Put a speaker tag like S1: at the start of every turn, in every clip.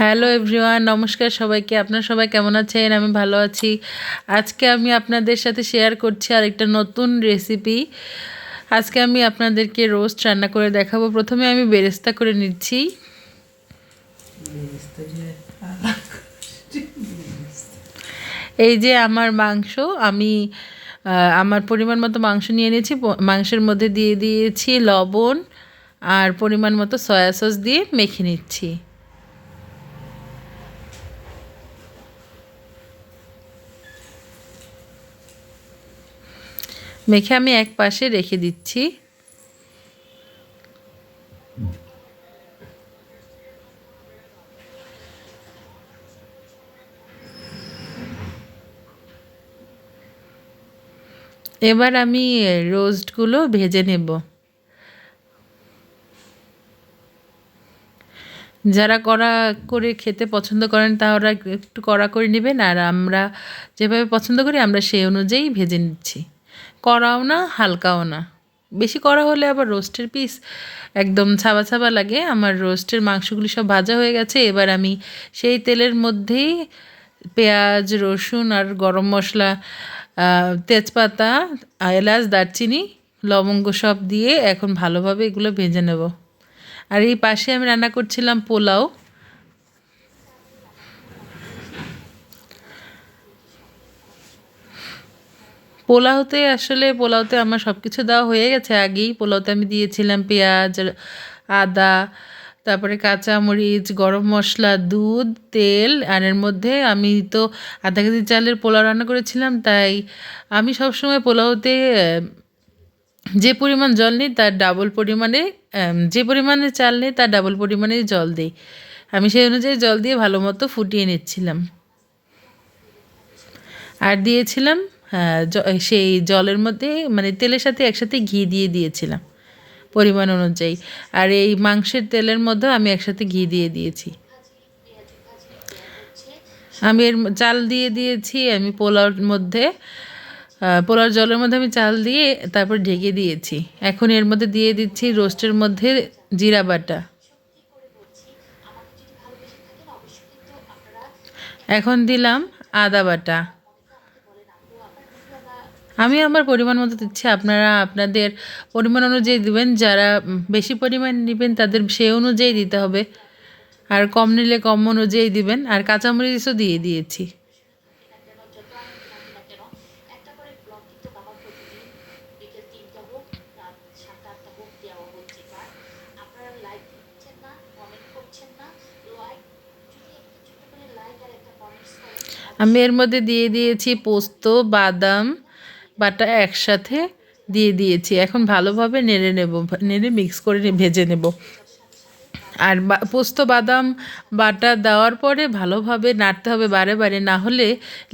S1: Hello everyone নমস্কার সবাইকে। আপনারা সবাই কেমন আছেন? আমি ভালো আছি। আজকে আমি আপনাদের সাথে শেয়ার করছি আরেকটা নতুন রেসিপি আজকে আমি আপনাদেরকে রোস্ট রান্না করে দেখাবো। প্রথমে আমি বেরেস্তা করে নিচ্ছি। এই যে আমার মাংস আমি আমার পরিমাণ মতো মাংস নিয়ে নিয়েছি। মাংসের মধ্যে দিয়ে দিয়েছি লবণ আর পরিমাণ মতো সয়া সস দিয়ে মেখে নিচ্ছি। মেখে আমি এক পাশে রেখে দিচ্ছি। এবার আমি রোস্টগুলো ভেজে নেব। যারা কড়া করে খেতে পছন্দ করেন তারা একটু কড়া করে নেবেন, আর আমরা যেভাবে পছন্দ করি, আমরা সেই অনুযায়ী ভেজে নিচ্ছি। কড়াও না, হালকাও না। বেশি কড়া হলে আবার রোস্টের পিস একদম ছাবা ছাবা লাগে। আমার রোস্টের মাংসগুলি সব ভাজা হয়ে গেছে। এবার আমি সেই তেলের মধ্যেই পেঁয়াজ, রসুন আর গরম মশলা তেজপাতা, এলাচ, দারচিনি, লবঙ্গ সব দিয়ে এখন ভালোভাবে এগুলো ভেজে নেব। আর এই পাশে আমি রান্না করছিলাম পোলাও। পোলাওতে আসলে পোলাওতে আমার সব কিছু দেওয়া হয়ে গেছে আগেই। পোলাওতে আমি দিয়েছিলাম পেঁয়াজ, আদা, তারপরে কাঁচামরিচ, গরম মশলা, দুধ, তেল, আর এর মধ্যে আমি তো আধা কেজি চালের পোলাও রান্না করেছিলাম, তাই আমি সবসময় পোলাওতে, যে পরিমাণ জল নিই তার ডাবল পরিমাণে যে পরিমাণে চাল নিই তার ডাবল পরিমাণে জল দিই। আমি সেই অনুযায়ী জল দিয়ে ভালো মতো ফুটিয়ে নিচ্ছিলাম। আর দিয়েছিলাম সেই জলের মধ্যে মানে তেলের সাথে একসাথে ঘি দিয়ে দিয়েছিলাম পরিমাণ অনুযায়ী। আর এই মাংসের তেলের মধ্যে আমি একসাথে ঘি দিয়ে দিয়েছি। আমি এর চাল দিয়ে দিয়েছি আমি পোলাওর মধ্যে আহ, পোলাওর জলের মধ্যে আমি চাল দিয়ে তারপর ঢেকে দিয়েছি। এখন এর মধ্যে দিয়ে দিচ্ছি রোস্টের মধ্যে জিরা বাটা। এখন দিলাম আদা বাটা। আমি আমার পরিমাণ মতো দিচ্ছি। আপনারা আপনাদের পরিমাণ অনুযায়ী দেবেন। যারা বেশি পরিমাণ নেবেন, তাদের সে অনুযায়ী দিতে হবে। আর কম নিলে কম অনুযায়ী দিবেন। আর কাঁচামরিচও দিয়ে দিয়েছি। আমি এর মধ্যে দিয়ে দিয়েছি পোস্ত, বাদাম বাটা একসাথে দিয়ে দিয়েছি। এখন ভালোভাবে নেড়ে নেব, নেড়ে মিক্স করে ভেজে নেব। আর পোস্ত, বাদাম বাটা দেওয়ার পরে ভালোভাবে নাড়তে হবে বারে বারে, না হলে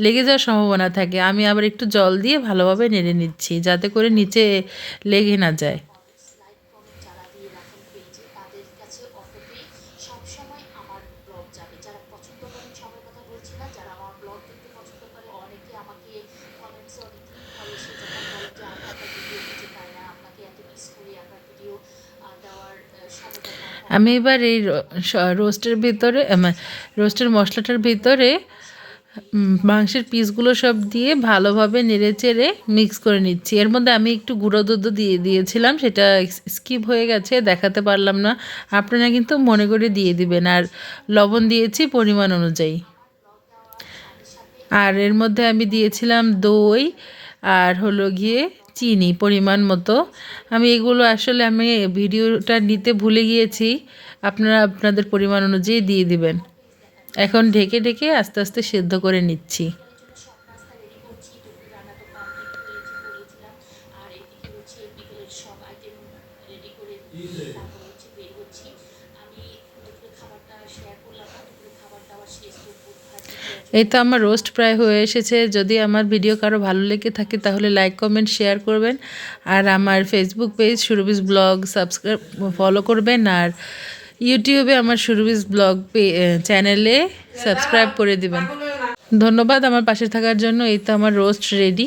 S1: লেগে যাওয়ার সম্ভাবনা থাকে। আমি আবার একটু জল দিয়ে ভালোভাবে নেড়ে নিচ্ছি, যাতে করে নিচে লেগে না যায়
S2: লাইক কমেন্ট যারা দিয়ে রাখেন পেজে তাদের কাছে অটোপে সবসময় আমার ব্লগ যাবে যারা পছন্দ করেন সবার কথা বলছি না যারা আমার ব্লগ দেখতে পছন্দ করে অনেকে আমাকে কমেন্টসে অনেকেই ভালো সে যখন বলে যে আমি আপনার ভিডিও খুঁজে পাই না আপনাকে এত মিস করি আপনার ভিডিও দেওয়ার আহ, সময়টা কম হয়।
S1: আমি এবার এই রোস্টের ভিতরে রোস্টের মশলাটার ভিতরে মাংসের পিসগুলো সব দিয়ে ভালোভাবে নেড়ে চেড়ে মিক্স করে নিচ্ছি। এর মধ্যে আমি একটু গুঁড়ো দুধ দিয়ে, দিয়েছিলাম, সেটা স্কিপ হয়ে গেছে, দেখাতে পারলাম না। আপনারা কিন্তু মনে করে দিয়ে দিবেন, আর লবণ দিয়েছি পরিমাণ অনুযায়ী। আর এর মধ্যে আমি দিয়েছিলাম দই, আর হলো গিয়ে চিনি পরিমাণ মতো। আমি এগুলো আসলে আমি ভিডিওটা নিতে ভুলে গিয়েছি। আপনারা আপনাদের পরিমাণ অনুযায়ী দিয়ে দিবেন। এখন ঢেকে ঢেকে আস্তে আস্তে সেদ্ধ করে নিচ্ছি। এই তো আমার রোস্ট প্রায় হয়ে এসেছে। যদি আমার ভিডিও কারও ভালো লেগে থাকে, তাহলে লাইক কমেন্ট শেয়ার করবেন। আর আমার ফেসবুক পেজ সুরবিস ব্লগ সাবস্ক্রাইব ফলো করবেন। আর ইউটিউবে আমার সুরবিস ব্লগ চ্যানেলে সাবস্ক্রাইব করে দেবেন। ধন্যবাদ আমার পাশে থাকার জন্য। এই তো আমার রোস্ট রেডি